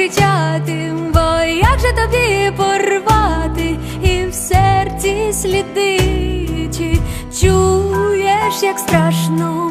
кричати, бо як же тобі порвати? І в серці сліди, чи чуєш, як страшно